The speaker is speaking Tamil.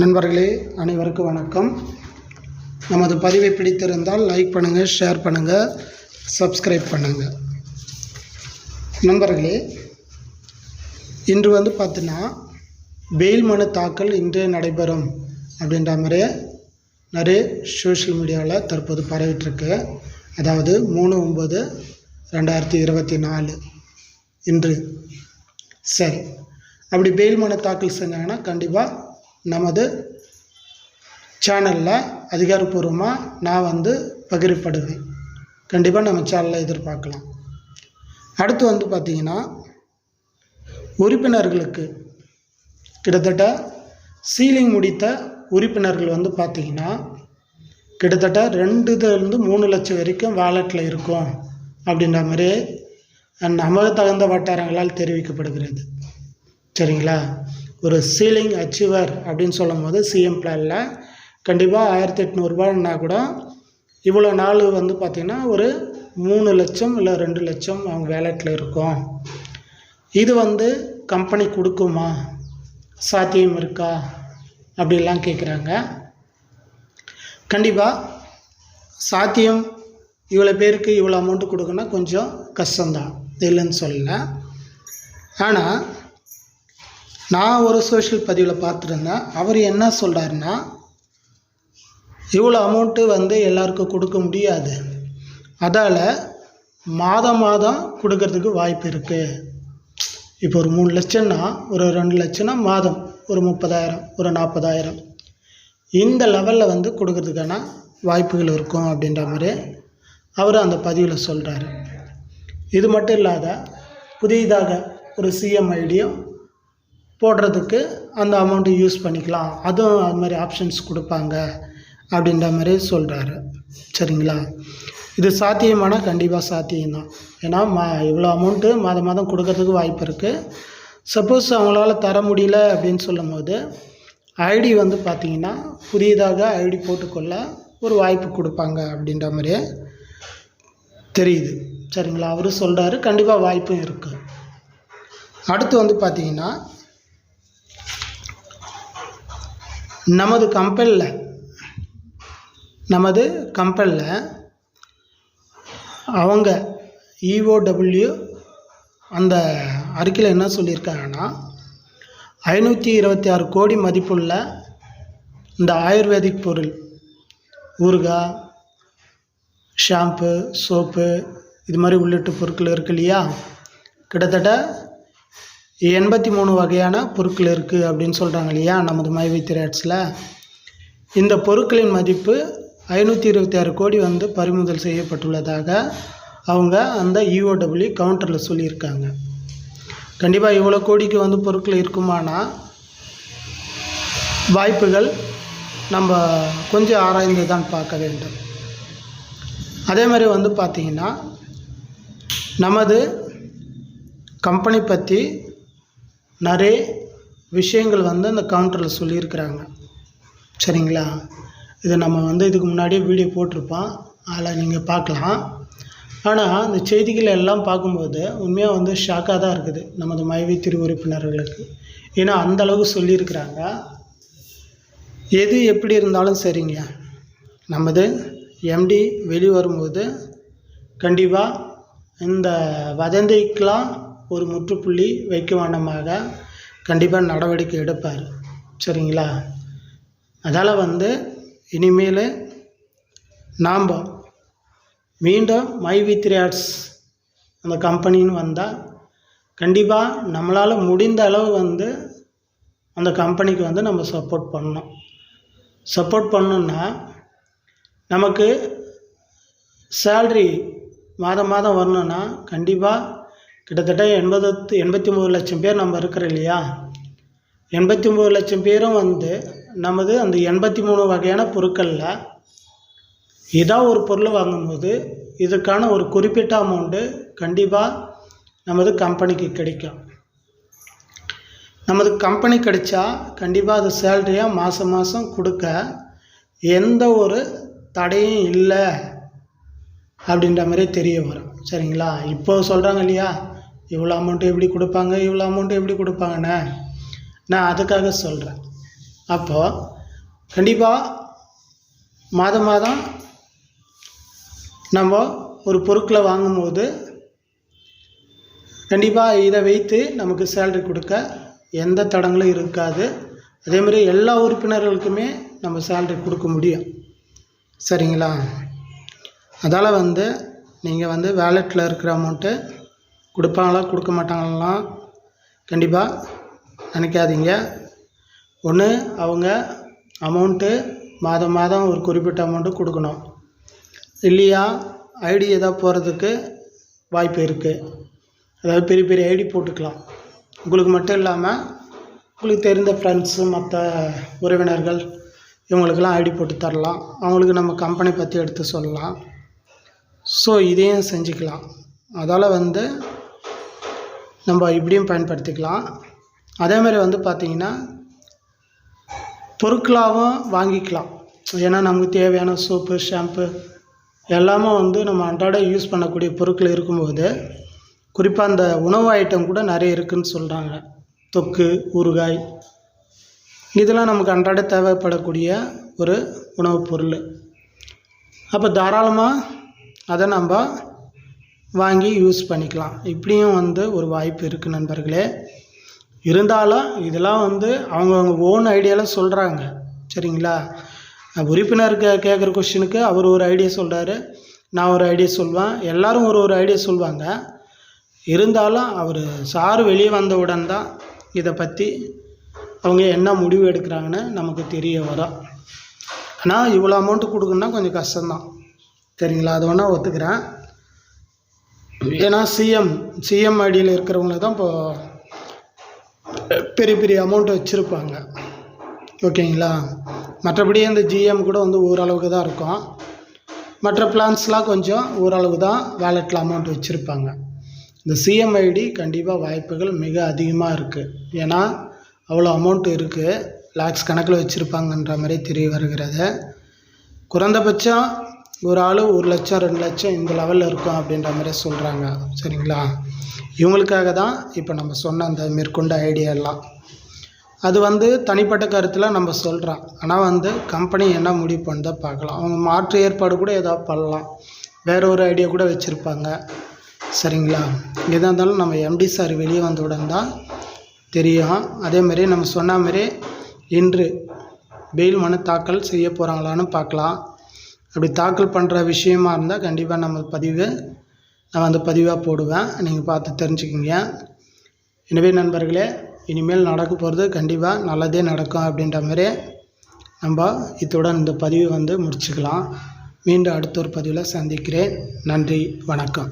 நண்பர்களே அனைவருக்கும் வணக்கம். நமது பதிவை பிடித்திருந்தால் லைக் பண்ணுங்கள் ஷேர் பண்ணுங்கள் சப்ஸ்கிரைப் பண்ணுங்கள் நண்பர்களே இன்று வந்து பார்த்தீங்கன்னா பெயில் மனு தாக்கல் இன்றே நடைபெறும் அப்படின்ற மாதிரியே நிறைய சோஷியல் மீடியாவில் தற்போது பரவிட்டுருக்கு. அதாவது மூணு ஒம்பது ரெண்டாயிரத்தி இருபத்தி நாலு இன்று. சரி அப்படி பெயில் மனு தாக்கல் செஞ்சாங்கன்னா கண்டிப்பாக நமது சேனலில் அதிகாரப்பூர்வமாக நான் வந்து பகிரப்படுவேன். கண்டிப்பாக நம்ம சேனலில் எதிர்பார்க்கலாம். அடுத்து வந்து பார்த்திங்கன்னா உறுப்பினர்களுக்கு கிட்டத்தட்ட சீலிங் முடித்த உறுப்பினர்கள் வந்து பார்த்திங்கன்னா கிட்டத்தட்ட ரெண்டுலேருந்து மூணு லட்சம் வரைக்கும் வாலெட்டில் இருக்கும் அப்படின்ற மாதிரி நமக்கு தகுந்த வட்டாரங்களால் தெரிவிக்கப்படுகிறது. சரிங்களா? ஒரு சீலிங் அச்சீவர் அப்படின்னு சொல்லும் போது சிஎம் பிளானில் கண்டிப்பாக ஆயிரத்தி எட்நூறுபான்னா கூட இவ்வளோ நாள் வந்து பார்த்திங்கன்னா ஒரு மூணு லட்சம் இல்லை ரெண்டு லட்சம் அவங்க வேலெட்டில் இருக்கும். இது வந்து கம்பெனி கொடுக்குமா? சாத்தியம் இருக்கா? அப்படிலாம் கேட்குறாங்க கண்டிப்பாக சாத்தியம் இவ்வளோ பேருக்கு இவ்வளோ அமௌண்ட்டு கொடுக்குன்னா கொஞ்சம் கஷ்டம்தான். இல்லைன்னு சொல்லலை. ஆனால் நான் ஒரு சோஷியல் பதிவில் பார்த்துருந்தேன். அவர் என்ன சொல்கிறாருன்னா இவ்வளோ அமௌண்ட்டு வந்து எல்லாருக்கும் கொடுக்க முடியாது. அதால் மாதம் மாதம் கொடுக்கறதுக்கு வாய்ப்பு இருக்குது இப்போ ஒரு மூணு லட்சம்னா ஒரு ரெண்டு லட்சம்னா மாதம் ஒரு முப்பதாயிரம் ஒரு நாற்பதாயிரம் இந்த லெவலில் வந்து கொடுக்கறதுக்கான வாய்ப்புகள் இருக்கும் அப்படின்ற மாதிரி அவர் அந்த பதிவில் சொல்கிறாரு இது மட்டும் இல்லாத புதிதாக ஒரு சிஎம் ஐடியும் போடுறதுக்கு அந்த அமௌண்ட்டு யூஸ் பண்ணிக்கலாம். அதுவும் அது மாதிரி ஆப்ஷன்ஸ் கொடுப்பாங்க அப்படின்ற மாதிரி சொல்கிறாரு சரிங்களா? இது சாத்தியமான கண்டிப்பாக சாத்தியம்தான். ஏன்னா மா இவ்வளோ அமௌண்ட்டு மாதம் மாதம் கொடுக்கறதுக்கு வாய்ப்பு இருக்குது சப்போஸ் அவங்களால தர முடியல அப்படின்னு சொல்லும் போது ஐடி வந்து பார்த்திங்கன்னா புதியதாக ஐடி போட்டுக்கொள்ள ஒரு வாய்ப்பு கொடுப்பாங்க அப்படின்ற மாதிரியே தெரியுது. சரிங்களா? அவர் சொல்கிறாரு கண்டிப்பாக வாய்ப்பும் இருக்குது அடுத்து வந்து பார்த்திங்கன்னா நமது கம்பெனியில் நமது கம்பெனியில் அவங்க இஓடபிள்யூ அந்த அறிக்கையில் என்ன சொல்லியிருக்காங்கன்னா ஐநூற்றி இருபத்தி ஆறு கோடி மதிப்புள்ள இந்த ஆயுர்வேதிக் பொருள் ஊறுகாய் ஷாம்பு சோப்பு இது மாதிரி உள்ளிட்ட பொருட்கள் இருக்கு இல்லையா? கிட்டத்தட்ட எண்பத்தி மூணு வகையான பொருட்கள் இருக்குது அப்படின்னு சொல்கிறாங்க இல்லையா நமது மைவி திரேட்ஸில் இந்த பொருட்களின் மதிப்பு ஐநூற்றி இருபத்தி ஆறு கோடி வந்து பறிமுதல் செய்யப்பட்டுள்ளதாக அவங்க அந்த இஓடபிள்யூ கவுண்டரில் சொல்லியிருக்காங்க. கண்டிப்பாக இவ்வளோ கோடிக்கு வந்து பொருட்கள் இருக்குமானா வாய்ப்புகள் நம்ம கொஞ்சம் ஆராய்ந்து தான் பார்க்க வேண்டும். அதே மாதிரி வந்து பார்த்திங்கன்னா நமது கம்பெனி பற்றி நிறைய விஷயங்கள் வந்து அந்த கவுண்டரில் சொல்லியிருக்கிறாங்க. சரிங்களா? இது நம்ம வந்து இதுக்கு முன்னாடியே வீடியோ போட்டிருப்போம். அதில் நீங்கள் பார்க்கலாம். ஆனால் அந்த செய்திகள் எல்லாம் பார்க்கும்போது உண்மையாக வந்து ஷாக்காக தான் இருக்குது நமது மைவி திரு உறுப்பினர்களுக்கு ஏன்னா அந்தளவுக்கு சொல்லியிருக்கிறாங்க. எது எப்படி இருந்தாலும் சரிங்க. நமது எம்டி வெளி வரும்போது கண்டிப்பாக இந்த வதந்திக்கெலாம் ஒரு முற்றுப்புள்ளி வைக்க வேண்டமாக கண்டிப்பாக நடவடிக்கை எடுப்பார். சரிங்களா? அதால் வந்து இனிமேல் நாம் மீண்டும் மை வி த்ரீ ஆர்ட்ஸ் அந்த கம்பெனின்னு வந்தால் கண்டிப்பாக நம்மளால் முடிந்த அளவு வந்து அந்த கம்பெனிக்கு வந்து நம்ம சப்போர்ட் பண்ணணும். சப்போர்ட் பண்ணோன்னா நமக்கு சேல்ரி மாதம் மாதம் வரணுன்னா கண்டிப்பாக கிட்டத்தட்ட எண்பது எண்பத்தி ஒம்பது லட்சம் பேர் நம்ம இருக்கிறோம் இல்லையா? எண்பத்தி ஒம்பது லட்சம் பேரும் வந்து நமது அந்த எண்பத்தி மூணு வகையான பொருட்களில் ஏதோ ஒரு பொருள் வாங்கும்போது இதுக்கான ஒரு குறிப்பிட்ட அமௌண்ட்டு கண்டிப்பாக நமது கம்பெனிக்கு கிடைக்கும். நமது கம்பெனி கிடைச்சா கண்டிப்பாக அது சேல்ரியாக மாதம் மாதம் கொடுக்க எந்த ஒரு தடையும் இல்லை அப்படின்ற மாதிரி தெரிய வரும். சரிங்களா? இப்போ சொல்கிறாங்க இல்லையா? இவ்வளோ அமௌண்ட்டு எப்படி கொடுப்பாங்க இவ்வளோ அமௌண்ட்டு எப்படி கொடுப்பாங்கண்ணே நான் அதுக்காக சொல்கிறேன் அப்போது கண்டிப்பாக மாதம் மாதம் நம்ம ஒரு பொருட்களை வாங்கும்போது கண்டிப்பாக இதை வைத்து நமக்கு சேலரி கொடுக்க எந்த தடங்களும் இருக்காது. அதே மாதிரி எல்லா உறுப்பினர்களுக்குமே நம்ம சேலரி கொடுக்க முடியும். சரிங்களா? அதால் வந்து நீங்கள் வந்து வேலெட்டில் இருக்கிற அமௌண்ட்டு கொடுப்பாங்களா கொடுக்க மாட்டாங்களாம் கண்டிப்பாக நினைக்காதீங்க. ஒன்று அவங்க அமௌண்ட்டு மாதம் மாதம் ஒரு குறிப்பிட்ட அமௌண்ட்டு கொடுக்கணும். இல்லையா ஐடி ஏதாவது போகிறதுக்கு வாய்ப்பு இருக்குது அதாவது பெரிய பெரிய ஐடி போட்டுக்கலாம். உங்களுக்கு மட்டும் இல்லாமல் உங்களுக்கு தெரிந்த ஃப்ரெண்ட்ஸு மற்ற உறவினர்கள் இவங்களுக்கெல்லாம் ஐடி போட்டு தரலாம். அவங்களுக்கு நம்ம கம்பெனி பற்றி எடுத்து சொல்லலாம். ஸோ இதையும் செஞ்சுக்கலாம். அதால் வந்து நம்ம இப்படியும் பயன்படுத்திக்கலாம். அதே மாதிரி வந்து பார்த்திங்கன்னா பொருட்களாகவும் வாங்கிக்கலாம். ஏன்னா நமக்கு தேவையான சோப்பு ஷாம்பு எல்லாமே வந்து நம்ம அன்றாட யூஸ் பண்ணக்கூடிய பொருட்கள் இருக்கும்போது குறிப்பாக அந்த உணவு ஐட்டம் கூட நிறைய இருக்குதுன்னு சொல்கிறாங்க தொக்கு ஊறுகாய் இதெல்லாம் நமக்கு அன்றாட தேவைப்படக்கூடிய ஒரு உணவுப் பொருள். அப்போ தாராளமாக அதை நம்ம வாங்கி யூஸ் பண்ணிக்கலாம். இப்படியும் வந்து ஒரு வாய்ப்பு இருக்குது நண்பர்களே. இருந்தாலும் இதெல்லாம் வந்து அவங்கவுங்க ஓன் ஐடியாவில் சொல்கிறாங்க சரிங்களா? உறுப்பினர் கே கேட்குற கொஷினுக்கு அவர் ஒரு ஐடியா சொல்கிறாரு நான் ஒரு ஐடியா சொல்வேன். எல்லோரும் ஒரு ஒரு ஐடியா சொல்லுவாங்க இருந்தாலும் அவர் சார் வெளியே வந்தவுடன் தான் இதை பற்றி அவங்க என்ன முடிவு எடுக்கிறாங்கன்னு நமக்கு தெரிய வரும். ஆனால் இவ்வளோ அமௌண்ட்டு கொடுக்கணுன்னா கொஞ்சம் கஷ்டம்தான். சரிங்களா? அது வேணால் ஒத்துக்கிறேன். ஏன்னா சிஎம் சிஎம் ஐடியில் இருக்கிறவங்கள தான் இப்போ பெரிய பெரிய அமௌண்ட் வச்சுருப்பாங்க. ஓகேங்களா? மற்றபடி இந்த ஜிஎம் கூட வந்து ஓரளவுக்கு தான் இருக்கும். மற்ற பிளான்ஸ்லாம் கொஞ்சம் ஓரளவு தான் வேலெட்டில் அமௌண்ட் வச்சுருப்பாங்க. இந்த சிஎம் ஐடி கண்டிப்பாக வாய்ப்புகள் மிக அதிகமாக இருக்குது ஏன்னா அவ்வளோ அமௌண்ட் இருக்குது லேக்ஸ் கணக்கில் வச்சுருப்பாங்கன்ற மாதிரி தெரிய வருகிறது. குறைந்தபட்சம் ஒரு ஆள் ஒரு லட்சம் ரெண்டு லட்சம் இந்த லெவலில் இருக்கும் அப்படின்ற மாதிரி சொல்கிறாங்க சரிங்களா? இவங்களுக்காக தான் இப்போ நம்ம சொன்ன அந்த மேற்கொண்ட ஐடியா எல்லாம். அது வந்து தனிப்பட்ட கருத்தில் நம்ம சொல்கிறோம் ஆனால் வந்து கம்பெனி என்ன முடிவு பண்ணுறதை பார்க்கலாம். அவங்க மாற்று ஏற்பாடு கூட ஏதாவது பண்ணலாம். வேற ஒரு ஐடியா கூட வச்சுருப்பாங்க. சரிங்களா? எதாக இருந்தாலும் நம்ம எம்டி சார் வெளியே வந்தவுடன் தான் தெரியும். அதே நம்ம சொன்ன மாதிரி இன்று பெயில் மனு தாக்கல் செய்ய போகிறாங்களான்னு பார்க்கலாம். அப்படி தாக்கல் பண்ணுற விஷயமா இருந்தால் கண்டிப்பாக நம்ம பதிவு நான் வந்து பதிவாக போடுவேன். நீங்கள் பார்த்து தெரிஞ்சுக்கிங்க. எனவே நண்பர்களே இனிமேல் நடக்க போகிறது கண்டிப்பாக நல்லதே நடக்கும் அப்படின்ற மாதிரி நம்ம இத்துடன் இந்த பதிவை வந்து முடிச்சுக்கலாம். மீண்டும் அடுத்த ஒரு பதிவில் சந்திக்கிறேன். நன்றி வணக்கம்.